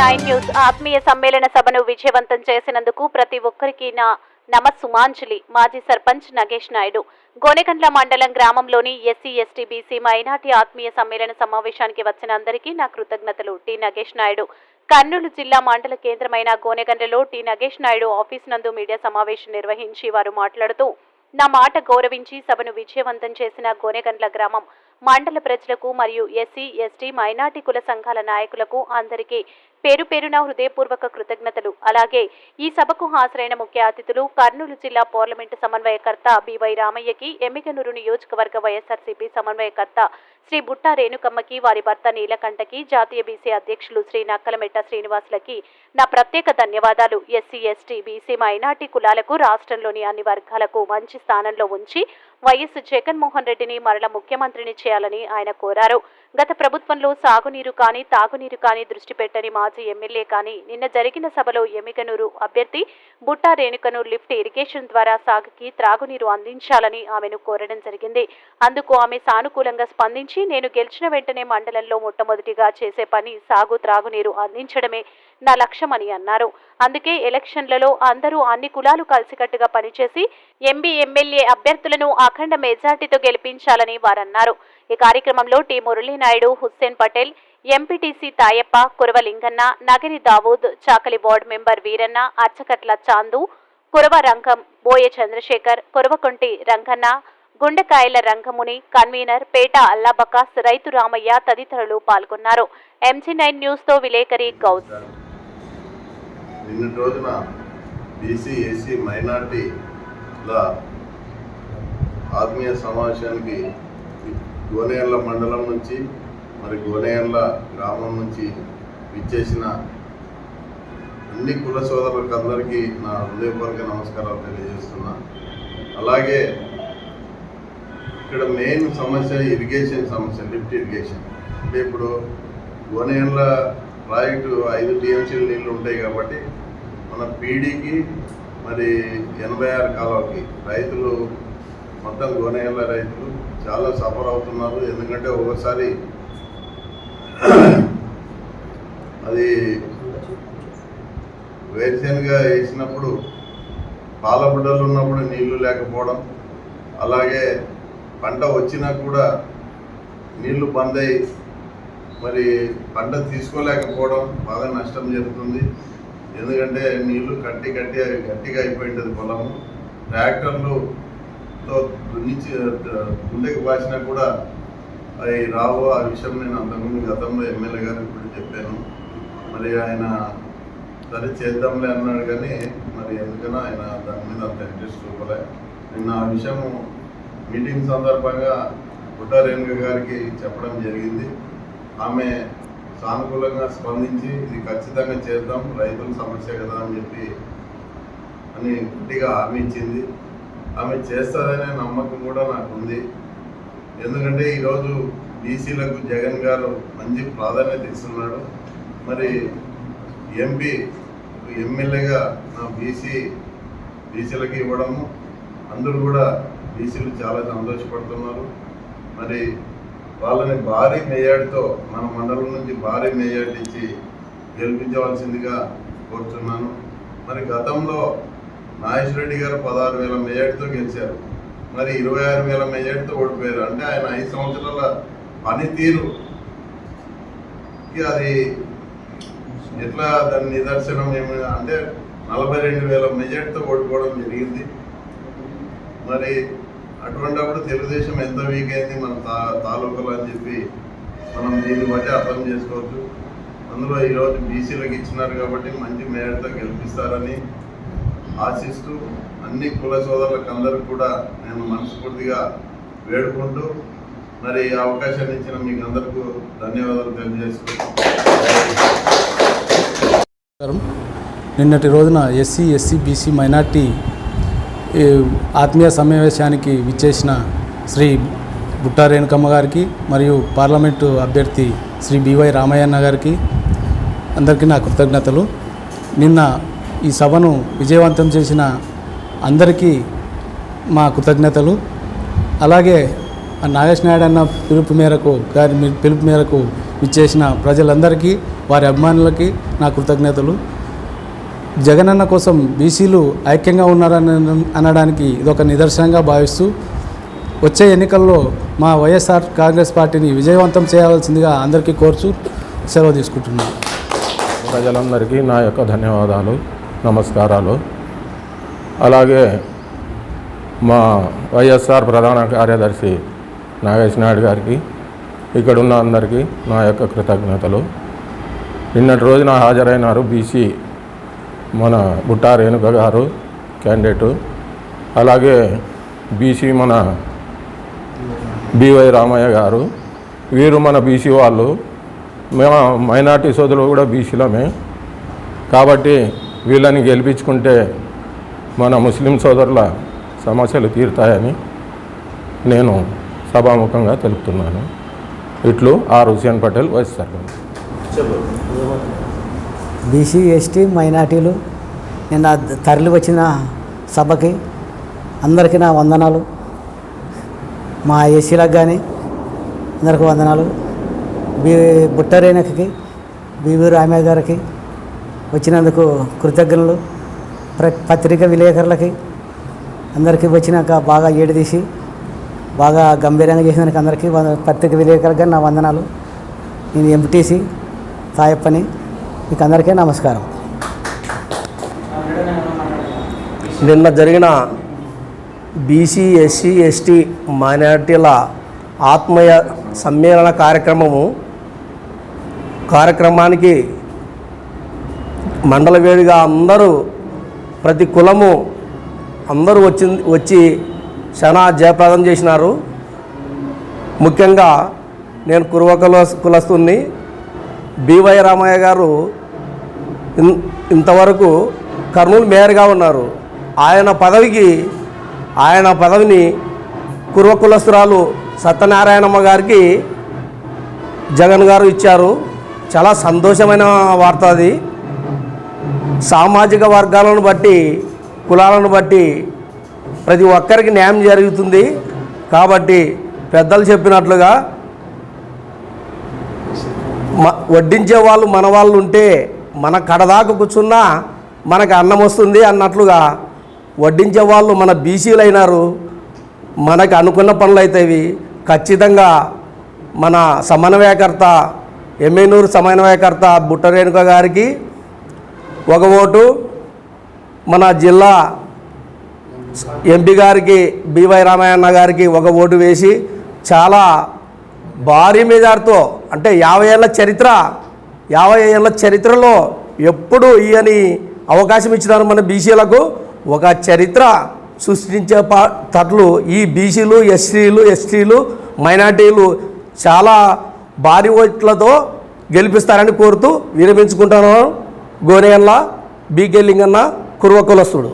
Nine news ఆత్మీయ సమ్మేళన సభను విజయవంతం చేసినందుకు ప్రతి ఒక్కరికి నా నమస్సుమాంజలి మాజీ సర్పంచ్ నగేష్ నాయుడు. గోనెకండ్ల మండలం గ్రామంలోని ఎస్సీ ఎస్టీ బీసీ మైనార్టీ ఆత్మీయ సమ్మేళన సమావేశానికి వచ్చిన అందరికీ నా కృతజ్ఞతలు. టి నగేష్ నాయుడు. కర్నూలు జిల్లా మండల కేంద్రమైన గోనెగండ్లలో టి నగేష్ నాయుడు ఆఫీస్ నందు మీడియా సమావేశం నిర్వహించి వారు మాట్లాడుతూ నా మాట గౌరవించి సభను విజయవంతం చేసిన గోనెగండ్ల గ్రామం మండల ప్రజలకు మరియు ఎస్సీ ఎస్టీ మైనార్టీ కుల సంఘాల నాయకులకు అందరికీ పేరు పేరున హృదయపూర్వక కృతజ్ఞతలు. అలాగే ఈ సభకు హాజరైన ముఖ్య అతిథులు కర్నూలు జిల్లా పార్లమెంటు సమన్వయకర్త బివై రామయ్యకి ఎమ్మిగనూరు నియోజకవర్గ వైఎస్ఆర్సీపీ సమన్వయకర్త శ్రీ బుట్టా రేణుకమ్మకి వారి భర్త నీలకంఠకి జాతీయ బీసీ అధ్యక్షులు శ్రీ నక్కలమెట్ట శ్రీనివాసులకి నా ప్రత్యేక ధన్యవాదాలు. ఎస్సీ ఎస్టీ బీసీ మైనార్టీ కులాలకు రాష్ట్రంలోని అన్ని వర్గాలకు మంచి స్థానంలో ఉంచి వైఎస్ జగన్మోహన్ రెడ్డిని మరల ముఖ్యమంత్రిని చేయాలని ఆయన కోరారు. గత ప్రభుత్వంలో సాగునీరు కానీ తాగునీరు కానీ దృష్టి పెట్టని మాజీ ఎమ్మెల్యే కానీ నిన్న జరిగిన సభలో ఎమ్మికనూరు అభ్యర్థి బుట్టా రేణుకను లిఫ్ట్ ఇరిగేషన్ ద్వారా సాగుకి త్రాగునీరు అందించాలని ఆమెను కోరడం జరిగింది. అందుకు ఆమె సానుకూలంగా స్పందించి నేను గెలిచిన వెంటనే మండలంలో మొట్టమొదటిగా చేసే పని సాగు త్రాగునీరు అందించడమే నా లక్ష్యమని అన్నారు. అందుకే ఎలక్షన్లలో అందరూ అన్ని కులాలు కలిసికట్టుగా పనిచేసి ఎంబీ ఎమ్మెల్యే అభ్యర్థులను అఖండ మెజార్టీతో గెలిపించాలని వారన్నారు. ఈ కార్యక్రమంలో T Murali Naidu Hussain Patel MPTC Tayappa Kuravalinganna Nagari Dawood Chakali ward member Veeranna Archakatla Chandu Kurava Rangam Boya Chandrasekhar Kuravakunti Ranganna Gundekayala Rangamuni convener Peta Allabakas రైతు రామయ్య తదితరులు పాల్గొన్నారు. ఎంజీ నైన్ న్యూస్తో విలేకరి గౌస్. నిన్నటి రోజున బీసీ ఎస్సీ మైనార్టీల ఆత్మీయ సమావేశానికి గోనేర్ల మండలం నుంచి మరి గోనేర్ల గ్రామం నుంచి విచ్చేసిన అన్ని కుల సోదరులకు అందరికీ నా హృదయపూర్వక నమస్కారాలు తెలియజేస్తున్నా. అలాగే ఇక్కడ మెయిన్ సమస్య ఇరిగేషన్ సమస్య లిఫ్ట్ ఇరిగేషన్. అంటే ఇప్పుడు గోనేర్ల ప్రాజెక్టు ఐదు టీఎంసీలు నీళ్ళు ఉంటాయి కాబట్టి మన పీడీకి మరి ఎనభై ఆరు కాలువకి రైతులు మొత్తం గోనేళ్ళ రైతులు. చాలా సఫర్ అవుతున్నారు. ఎందుకంటే ఒకసారి అది వేరుశనగ వేసినప్పుడు పాల బిడ్డలు ఉన్నప్పుడు నీళ్ళు లేకపోవడం అలాగే పంట వచ్చినా కూడా నీళ్ళు బంద్ అయ్యి మరి పంట తీసుకోలేకపోవడం బాగా నష్టం జరుగుతుంది. ఎందుకంటే నీళ్ళు కట్టి కట్టి గట్టిగా అయిపోయింటుంది పొలము. ట్రాక్టర్లు ట్రాక్టర్లుతో దున్నించి గుండెకి వాసినా కూడా అవి రావు ఆ విషయం నేను అంతకుముందు గతంలో ఎమ్మెల్యే గారికి కూడా చెప్పాను. మరి ఆయన సరే చేద్దాంలే అన్నాడు కానీ మరి ఎందుకనో ఆయన దాని మీద అంత ఇంట్రెస్ట్ చూపలే. నిన్న ఆ విషయము మీటింగ్ సందర్భంగా పుట్టారేణుక గారికి చెప్పడం జరిగింది. ఆమె సానుకూలంగా స్పందించి ఇది ఖచ్చితంగా చేద్దాం రైతుల సమస్య కదా అని చెప్పి అని గట్టిగా హామీ ఇచ్చింది. ఆమె చేస్తారనే నమ్మకం కూడా నాకు ఉంది ఎందుకంటే ఈరోజు బీసీలకు జగన్ గారు మంచి ప్రాధాన్యత ఇస్తున్నాడు. మరి ఎంపీ ఎమ్మెల్యేగా నా బీసీ బీసీలకు ఇవ్వడము అందరూ కూడా బీసీలు చాలా సంతోషపడుతున్నారు. మరి వాళ్ళని భారీ మేయాడితో మన మండలం నుంచి భారీ మేయాడిచ్చి గెలిపించవలసిందిగా కోరుతున్నాను. మరి గతంలో నాగేశ్వర రెడ్డి గారు పదహారు వేల మెజార్టీతో గెలిచారు. మరి ఇరవై ఆరు వేల మెజార్టీతో ఓడిపోయారు. అంటే ఆయన ఐదు సంవత్సరాల పనితీరు అది ఎట్లా దాని నిదర్శనం ఏమి? అంటే నలభై రెండు వేల మెజార్టీతో ఓడిపోవడం జరిగింది. మరి అటువంటిప్పుడు తెలుగుదేశం ఎంత వీక్ అయింది మన తా తాలూకాలో అని చెప్పి మనం దీన్ని బట్టి అర్థం చేసుకోవచ్చు. అందులో ఈరోజు బీసీలకు ఇచ్చినారు కాబట్టి మంచి మేరతో గెలిపిస్తారని ఆశిస్తూ అన్ని కుల సోదరులకు కూడా నేను మనస్ఫూర్తిగా వేడుకుంటూ మరి ఈ అవకాశాన్ని ఇచ్చిన మీకు అందరికీ ధన్యవాదాలు తెలియజేసుకుంటూ నమస్కారం. నిన్నటి రోజున ఎస్సీ ఎస్సీ బీసీ మైనార్టీ ఈ ఆత్మీయ సమావేశానికి విచ్చేసిన శ్రీ బుట్టా రేణుకమ్మ గారికి మరియు పార్లమెంటు అభ్యర్థి శ్రీ బివై రామయ్యన్న గారికి అందరికీ నా కృతజ్ఞతలు. నిన్న ఈ సభను విజయవంతం చేసిన అందరికీ మా కృతజ్ఞతలు. అలాగే నాగేశ్ నాగేష్ నాయుడు అన్న పిలుపు మేరకు గారి మీ- పిలుపు మేరకు ఇచ్చేసిన ప్రజలందరికీ వారి అభిమానులకి నా కృతజ్ఞతలు. జగనన్న కోసం బీసీలు ఐక్యంగా ఉన్నారని అనడానికి ఇదొక నిదర్శనంగా భావిస్తూ వచ్చే ఎన్నికల్లో మా వైఎస్ఆర్ కాంగ్రెస్ పార్టీని విజయవంతం చేయవలసిందిగా అందరికీ కోరుచు సెలవు తీసుకుంటున్నాను. ప్రజలందరికీ నా యొక్క ధన్యవాదాలు. నమస్కారాలు. అలాగే మా వైఎస్ఆర్ ప్రధాన కార్యదర్శి నాగేష్ నాయుడు గారికి ఇక్కడున్న అందరికీ నా యొక్క కృతజ్ఞతలు. నిన్నటి రోజున హాజరైనారు బీసీ మన బుట్టా రేణుక గారు క్యాండిడేటు. అలాగే బీసీ మన బివై రామయ్య గారు. వీరు మన బీసీ వాళ్ళు. మేము మైనార్టీ సోదరులు కూడా బీసీలమే. కాబట్టి వీళ్ళని గెలిపించుకుంటే మన ముస్లిం సోదరుల సమస్యలు తీరుతాయని నేను సభాముఖంగా తెలుపుతున్నాను. ఇట్లు R Hussain Patel vice sarpanch. BC ST మైనార్టీలు నిన్న తరలి వచ్చిన సభకి అందరికీ నా వందనాలు. మా ఎస్సీలకు కానీ అందరికీ వందనాలు. బి బుట్టరేణకి బీవీ రామయ్య గారికి వచ్చినందుకు కృతజ్ఞతలు ప్ర పత్రిక విలేకరులకి అందరికీ వచ్చినాక బాగా ఏడదీసి బాగా గంభీరంగా చేసినందుకు అందరికీ పత్రిక విలేకరులకు నా వందనాలు. నేను ఎంపీటీసీ తాయప్పని మీకు అందరికీ నమస్కారం. నిన్న జరిగిన బీసీ ఎస్సీ ఎస్టీ మైనార్టీల ఆత్మీయ సమ్మేళన కార్యక్రమము కార్యక్రమానికి మండల వేడిగా అందరూ ప్రతి కులము అందరూ వచ్చి వచ్చి చాలా జయప్రదం చేసినారు. ముఖ్యంగా నేను కురువ కుల కులస్తుని బివై రామయ్య గారు ఇన్- ఇంతవరకు కర్నూలు మేయర్గా ఉన్నారు. ఆయన పదవికి ఆయన పదవిని కుర్వ కులస్తురాలు సత్యనారాయణమ్మ గారికి జగన్ గారు ఇచ్చారు. చాలా సంతోషమైన వార్త అది. సామాజిక వర్గాలను బట్టి కులాలను బట్టి ప్రతి ఒక్కరికి న్యాయం జరుగుతుంది. కాబట్టి పెద్దలు చెప్పినట్లుగా వడ్డించే వాళ్ళు మన వాళ్ళు ఉంటే మన కడదాకు కూర్చున్నా మనకు అన్నం వస్తుంది అన్నట్లుగా వడ్డించే వాళ్ళు మన బీసీలు అయినారు మనకు అనుకున్న పనులు అవుతాయి ఖచ్చితంగా మన సమన్వయకర్త ఎమ్మెనూరు సమన్వయకర్త బుట్టరేణుక గారికి ఒక ఓటు మన జిల్లా ఎంపీ గారికి బివై రామాయణ గారికి ఒక ఓటు వేసి చాలా భారీ మెజార్తో అంటే యాభై ఏళ్ళ చరిత్ర యాభై ఏళ్ళ చరిత్రలో ఎప్పుడు ఈయని అవకాశం ఇచ్చినారు మన బీసీలకు. ఒక చరిత్ర సృష్టించే తట్లు ఈ బీసీలు ఎస్సీలు ఎస్టీలు మైనార్టీలు చాలా భారీ ఓట్లతో గెలిపిస్తారని కోరుతూ విరమించుకుంటున్నాను. గోరేయల్ల బీకే లింగన్న కుర్వ కులస్తుడు